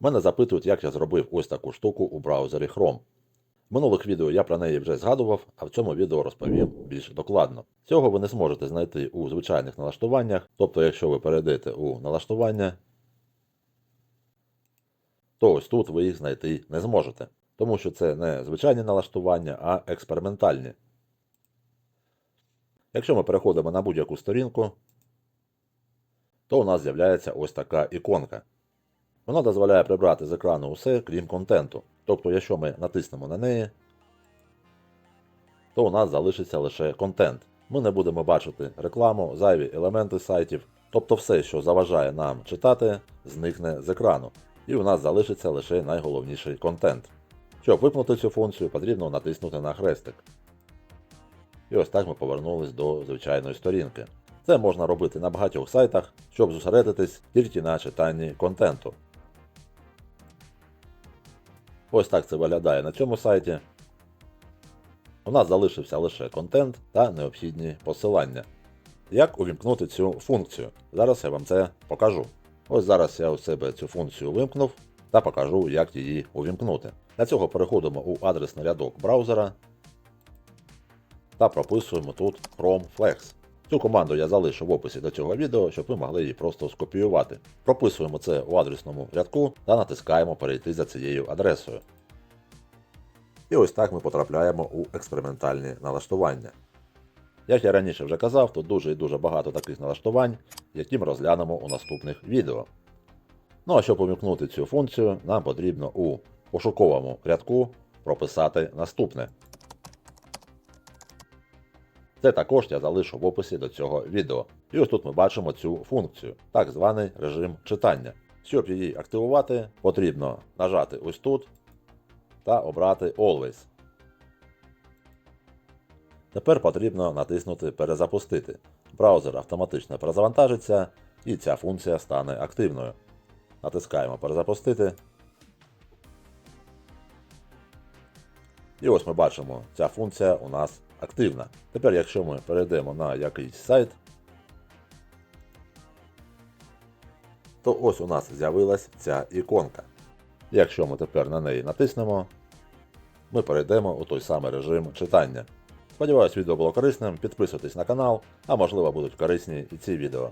Мене запитують, як я зробив ось таку штуку у браузері Chrome. В минулих відео я про неї вже згадував, а в цьому відео розповім більш докладно. Цього ви не зможете знайти у звичайних налаштуваннях, тобто, якщо ви перейдете у налаштування, то ось тут ви їх знайти не зможете, тому що це не звичайні налаштування, а експериментальні. Якщо ми переходимо на будь-яку сторінку, то у нас з'являється ось така іконка. Вона дозволяє прибрати з екрану усе, крім контенту. Тобто, якщо ми натиснемо на неї, то у нас залишиться лише контент. Ми не будемо бачити рекламу, зайві елементи сайтів, тобто все, що заважає нам читати, зникне з екрану. І у нас залишиться лише найголовніший контент. Щоб вимкнути цю функцію, потрібно натиснути на хрестик. І ось так ми повернулись до звичайної сторінки. Це можна робити на багатьох сайтах, щоб зосередитись тільки на читанні контенту. Ось так це виглядає на цьому сайті. У нас залишився лише контент та необхідні посилання. Як увімкнути цю функцію? Зараз я вам це покажу. Ось зараз я у себе цю функцію вимкнув та покажу, як її увімкнути. Для цього переходимо у адресний рядок браузера та прописуємо тут Chrome Flex. Цю команду я залишу в описі до цього відео, щоб ви могли її просто скопіювати. Прописуємо це у адресному рядку та натискаємо перейти за цією адресою. І ось так ми потрапляємо у експериментальні налаштування. Як я раніше вже казав, тут дуже і дуже багато таких налаштувань, які ми розглянемо у наступних відео. Ну а щоб увімкнути цю функцію, нам потрібно у пошуковому рядку прописати наступне. Це також я залишу в описі до цього відео. І ось тут ми бачимо цю функцію, так званий режим читання. Щоб її активувати, потрібно нажати ось тут та обрати Always. Тепер потрібно натиснути Перезапустити. Браузер автоматично перезавантажиться і ця функція стане активною. Натискаємо Перезапустити. І ось ми бачимо, ця функція у нас активна. Тепер, якщо ми перейдемо на якийсь сайт, то ось у нас з'явилась ця іконка. Якщо ми тепер на неї натиснемо, ми перейдемо у той самий режим читання. Сподіваюсь, відео було корисним. Підписуйтесь на канал, а можливо будуть корисні і ці відео.